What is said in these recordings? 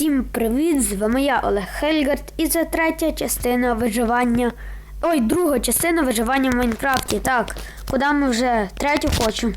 Всім привіт! З вами я Олег Хельгард і це третя частина виживання. Ой, друга частина виживання в Майнкрафті. Так, куди ми вже третю хочемо.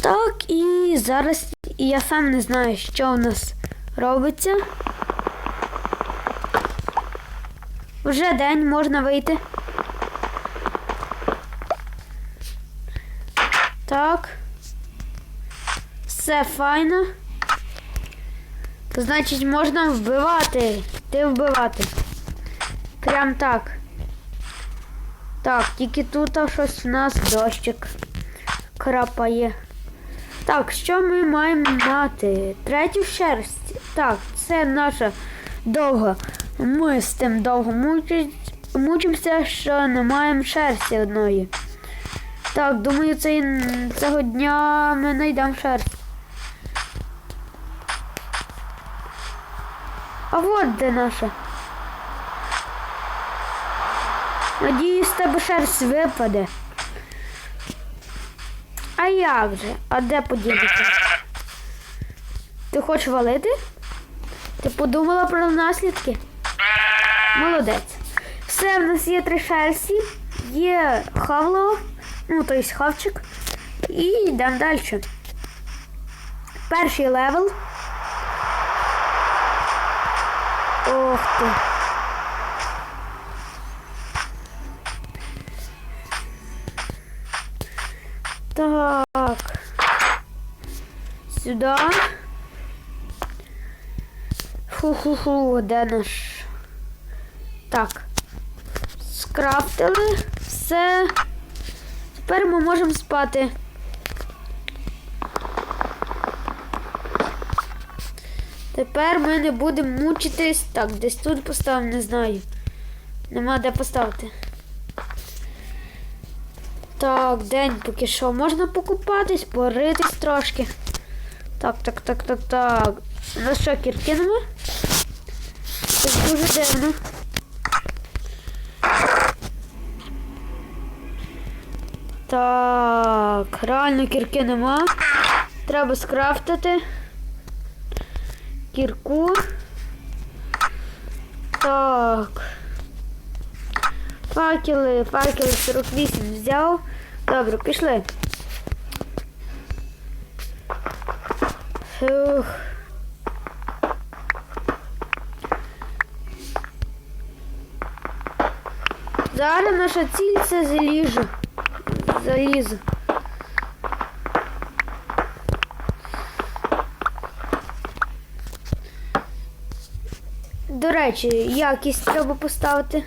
Так, і зараз я сам не знаю, що в нас робиться. Вже день можна вийти. Так. Все файно. Значить, можна вбивати. Ти вбивати. Прям так. Так, тільки тут щось у нас дощик крапає. Так, що ми маємо мати? Третю шерсть. Так, це наша довга. Ми з тим довго мучимося, що не маємо шерсті одної. Так, думаю, цей, цього дня ми знайдемо шерсть. А от де наша. Надіюсь, з тебе шерсть випаде. А як же? А де поділити? Ти хочеш валити? Ти подумала про наслідки? Молодець. Все, в нас є три шерсті, є хавло, ну, то є хавчик. І йдемо далі. Перший левел. Ох ти. Так. Сюди. Фу-фу-фу, де наш? Так. Скрафтили. Все. Тепер ми можемо спати. Тепер ми не будемо мучитись. Так, десь тут поставимо, не знаю. Нема де поставити. Так, день поки що. Можна покупатись, поритись трошки. Так, так, так, так, так. Ну що, кірки нема? Це дуже дивно. Так, реально кірки нема. Треба скрафтити. Кірку. Так. Факели, факели 48 взяв. Добре, пішли. Фух. Зараз наша ціль це залізо. Залізо. До речі, якість треба поставити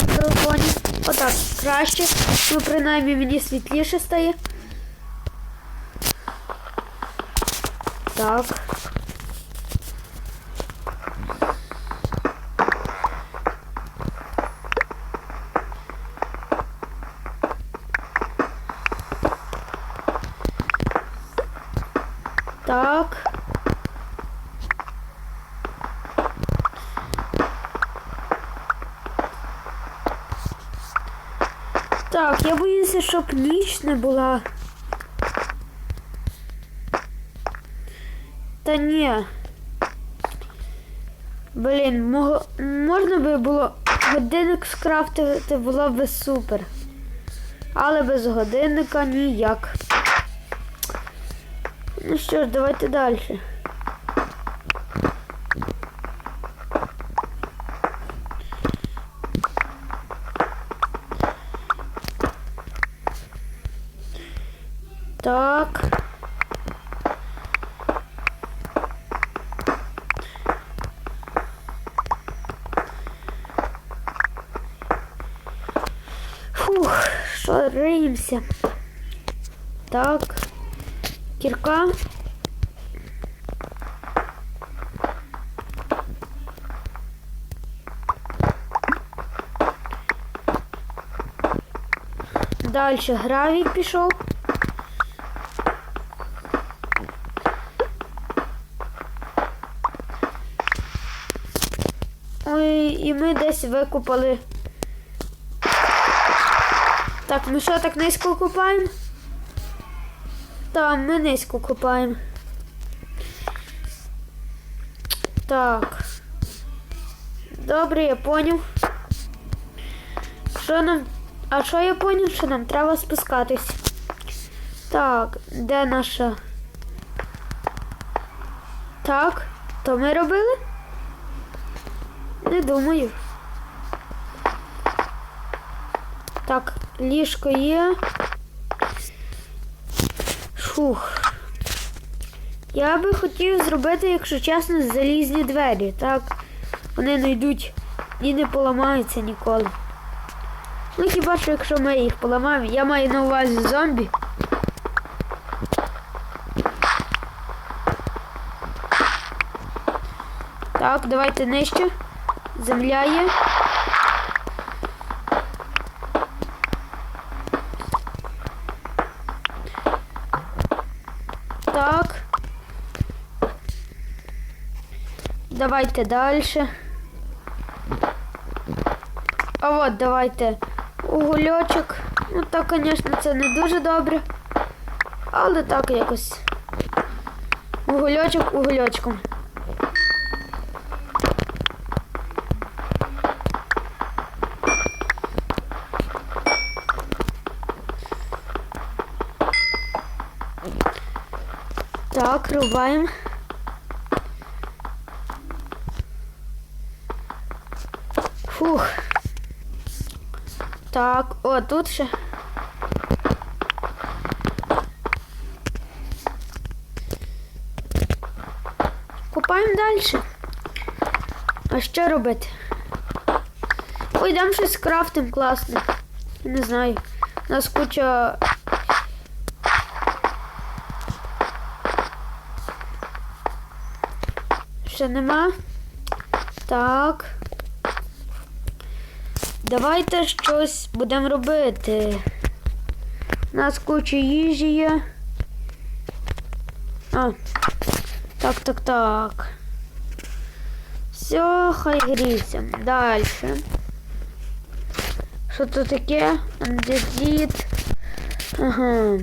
на телефоні. Отак, краще. Ну, принаймні мені світліше стає. Так. Так, я боюся, щоб ніч не була. Та ні. Блін, мого... можна би було годинник скрафтити, було б супер. Але без годинника ніяк. Ну що ж, давайте далі. Фух. Так. Кірка. Дальше гравій пішов. Ой, і ми десь викупали. Так, ми що так низько купаємо? Так, ми низько купаємо. Так. Добре, я поняв. Що нам. А що я поняв, що нам треба спускатись? Так, де наша? Так, то ми робили? Не думаю. Так, ліжко є. Фух. Я би хотів зробити, якщо чесно, залізні двері. Так, вони не йдуть і не поламаються ніколи. Ну хіба що якщо ми їх поламаємо, я маю на увазі зомбі. Так, давайте нижче. Земля є. Так. Давайте дальше. А от давайте угольочок. Ну так, звісно, це не дуже добре. Але так якось. Угольочок угольочком. Так, рубаємо. Фух. Так, о, тут ще. Купаємо далі. А що робити? Ой, дам щось крафтим класне. Не знаю. У нас куча. Ще нема. Так. Давайте щось будемо робити. У нас куча їжі є. А. Так, так, так. Все, хай гріється. Далі. Що тут таке? Андезіт. Ага.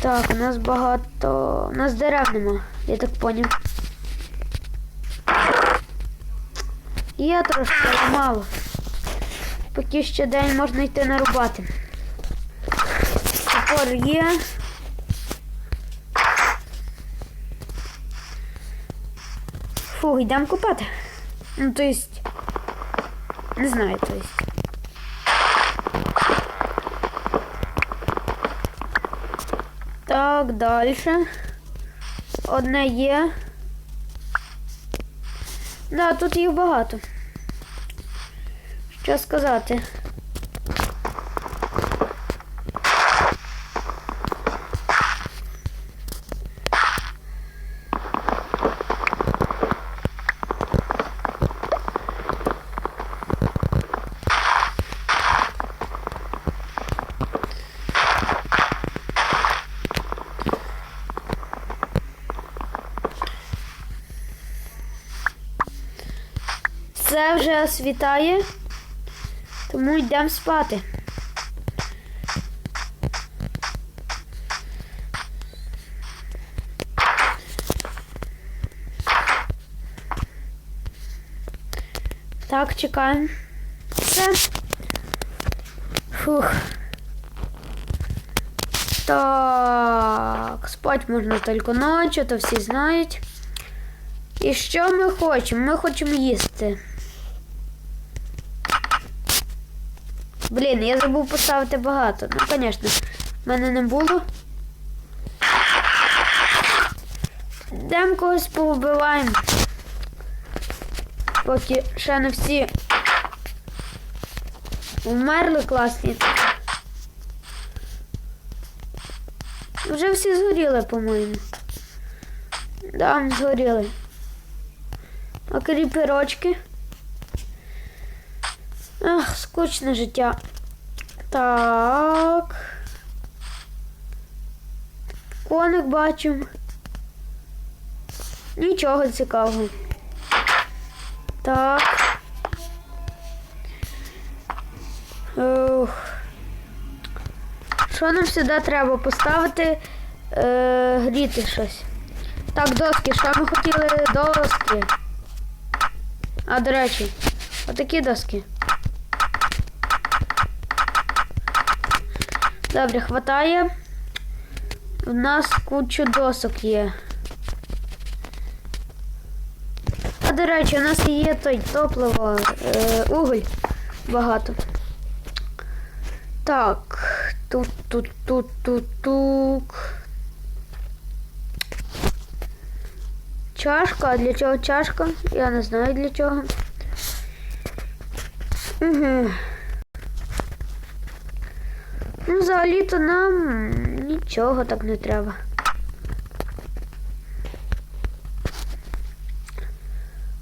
Так, у нас багато. У нас дерев нема, я так поняв. Є трошки, але мало. Поки ще день можна йти нарубати. Топор є. Фу, йдемо купати. Ну, то есть. Не знаю, то есть. Так, далі. Одне є. Да, тут їх багато. Що сказати? Це вже світає, тому йдемо спати. Так, чекаємо. Фух. Так, спать можна тільки ночі, то всі знають. І що ми хочемо? Ми хочемо їсти. Блін, я забув поставити багато. Ну, звісно, в мене не було. Дем когось повбиваємо. Поки ще не всі вмерли класні. Вже всі згоріли, по-моєму. Да, згоріли. А кріперочки. Скучне життя. Так. Коник бачимо. Нічого цікавого. Так. Ух. Що нам сюди треба поставити? е, гріти щось. Так, доски, що ми хотіли доски. А, до речі, отакі доски. Добре, хватає. У нас кучу досок є. А до речі, у нас є той топливо, е, уголь багато. Так, тут, тут, тут, тут, тут. Чашка, а для чого чашка? Я не знаю для чого. Угу. Взагалі-то нам нічого так не треба.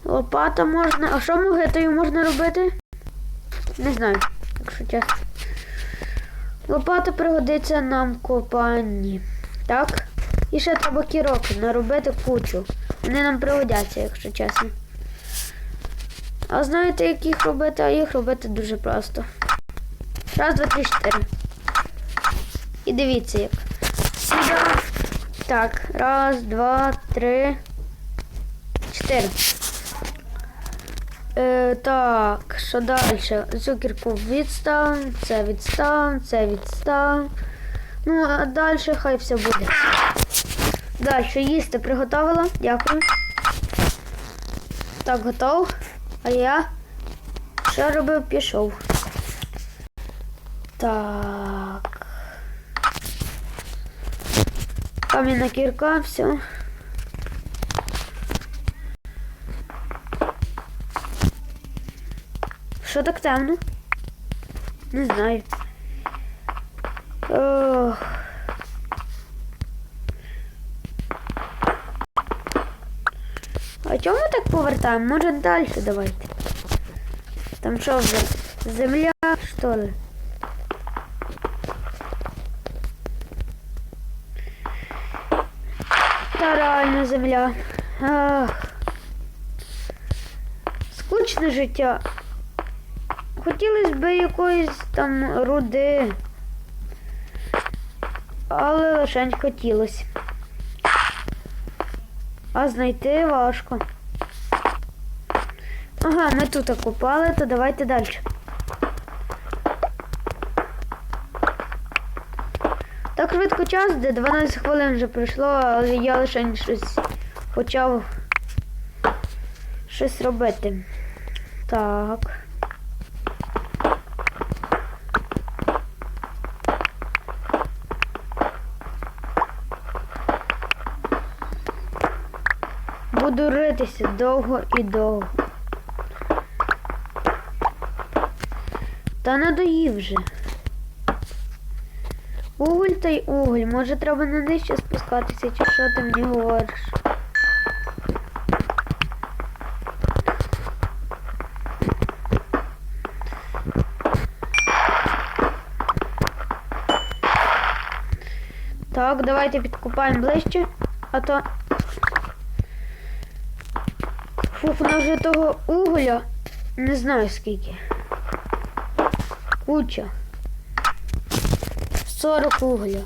Лопата можна. А що могитою можна робити? Не знаю, якщо чесно. Лопата пригодиться нам в копанні. Так? І ще треба кірок наробити кучу. Вони нам пригодяться, якщо чесно. А знаєте, як їх робити? А їх робити дуже просто. Раз, два, три, чотири. І дивіться як. Сюди. Так, раз, два, три, чотири. Е, так, що далі? Цукерку відстав, це відстав, це відстав. Ну, а далі хай все буде. Далі їсти приготувала. Дякую. Так, готов. А я що робив? Пішов. Так. Кам'яна кірка, все. Що так темно? Не знаю. Ох. А чому ми так повертаємо? Може далі давайте. Там що вже? Земля, що ли? Земля. Ах. Скучне життя. Хотілося б якоїсь там руди. Але лише хотілося. А знайти важко. Ага, ми тут окупали, то давайте далі. Так швидко час, де 12 хвилин вже пройшло, але я лише щось почав щось робити. Так. Буду ритися довго і довго. Та надоїв вже. Уголь та й уголь. Може треба на нижче спускатися, чи що ти мені говориш? Так, давайте підкупаємо ближче, а то. Фух, у нас вже того угля не знаю скільки. Куча. 40 угля.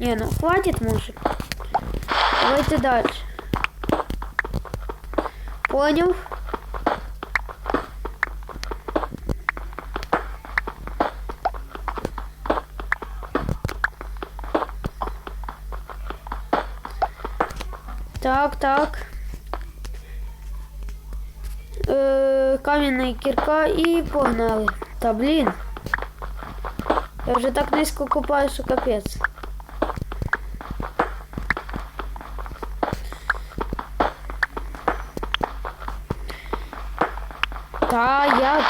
Не, ну хватит, может. Давайте дальше. Понял? Так, так. Е, кам'яна кірка і погнали. Та блін. Я вже так низько купаю, що капець. Та як?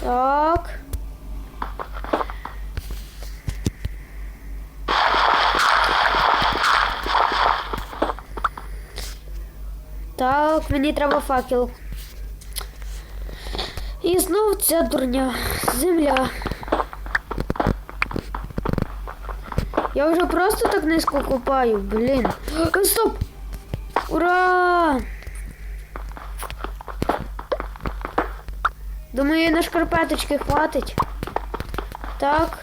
Так. Так, мені треба факел. І знов ця дурня. Земля. Я вже просто так низько купаю, блін. Е, Стоп! Ура! Думаю, на шкарпеточки хватить. Так.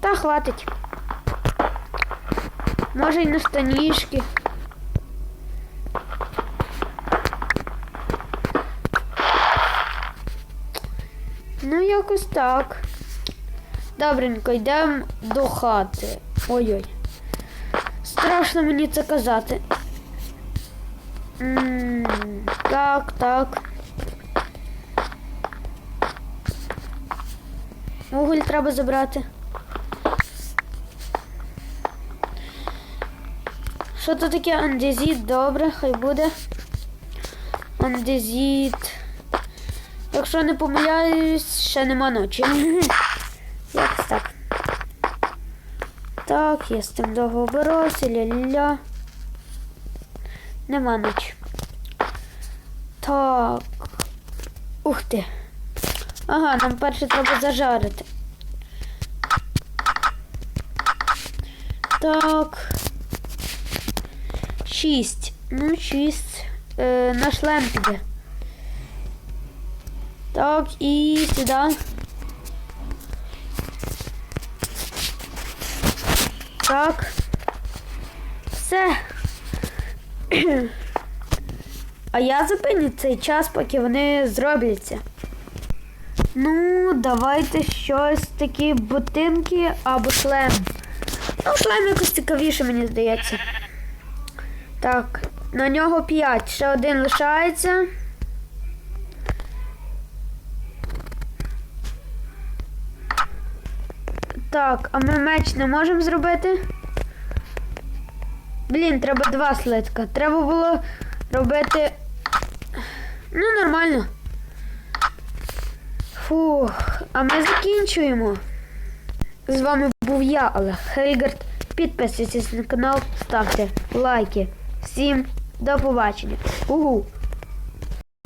Та хватить. Може й на штанішки. Ну, якось так. Добренько, йдемо до хати. Ой-ой. Страшно мені це казати. М, Так, так. Уголь треба забрати. Що то таке андезіт? Добре, хай буде. Андезіт. Якщо не помиляюсь, ще нема ночі. Якось так. Так, я з тим довго боровся, ля-ля. Нема ночі. Так. Ух ти. Ага, нам перше треба зажарити. Так. Шість. Ну, шість. Е, на шлем піде. Так, і сюди. Так. Все. А я зупиню цей час, поки вони зробляться. Ну, давайте щось такі ботинки або шлем. Ну, шлем якось цікавіше, мені здається. Так, на нього 5. Ще один лишається. Так, а ми меч не можемо зробити? Блін, треба два слитка. Треба було робити. Ну, нормально. Фух, а ми закінчуємо. З вами був я, Олег Хельгард. Підписуйтесь на канал, ставте лайки. Всім до побачення. Угу!